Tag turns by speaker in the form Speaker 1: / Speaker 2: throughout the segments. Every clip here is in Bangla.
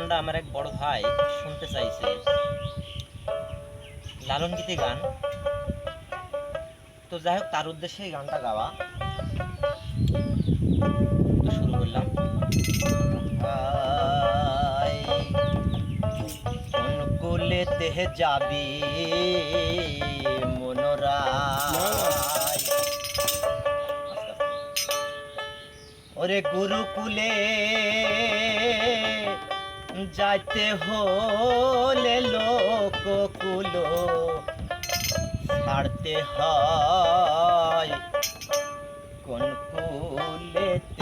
Speaker 1: গানটা আমার এক বড় ভাই শুনতে চাইছে। লালন গীতি গান। তো যাই হোক তার উদ্দেশ্যে এই গানটা গাওয়া। শুরু করলাম। আই, যাবি মনোরায়। ওরে গুরুকুলে যাইতে হলে লোক কুলো ছাড়তে হয়। কোন কুলেতে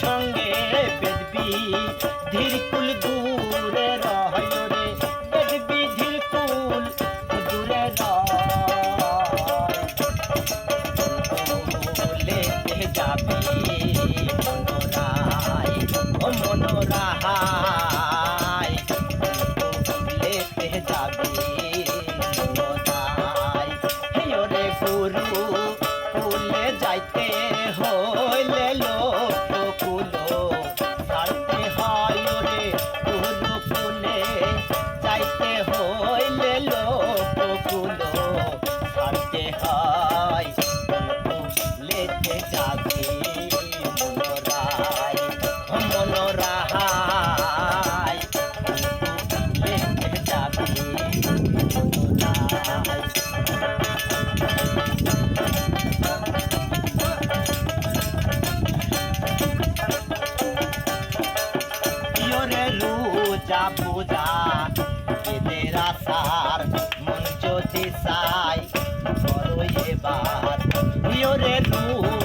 Speaker 1: সঙ্গে বেদবি ধীরকুল দূরে রয় রে। বেদবি ধীরকুল দূরে রয়। যাবি মনোরায়? ও মনোরায়। লেতে যাবি মনোরায়? হে ওরে গুরু, কুলে যাইতে মনোরায় ইয়রে রোজা পূজা এদের আসার মন যদি চাই করো এবার ইয়রে রোজা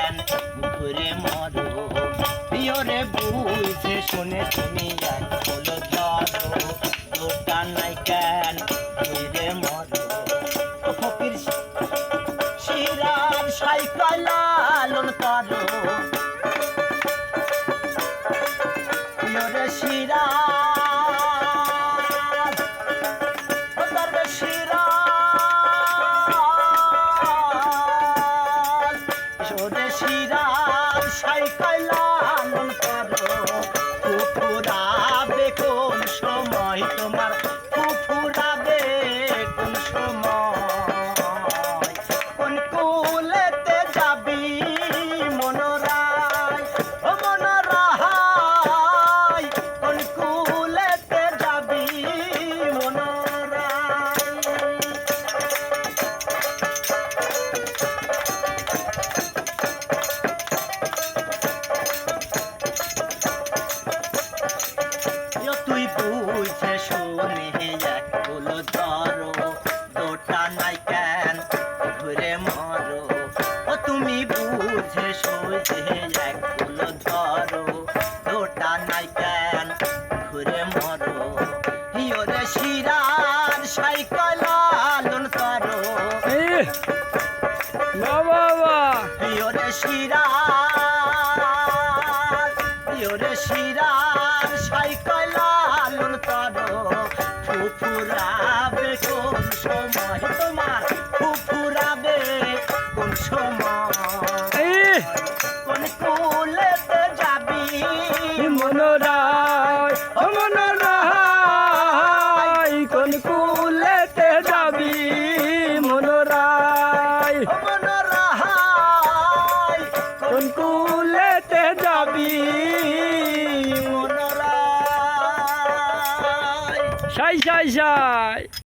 Speaker 1: ঘুরে মরো। রে বুঝে শুনে তুমি এক হলো ধরো গোটা নাই তোমার ইয়োরে শিরার
Speaker 2: Ai, já!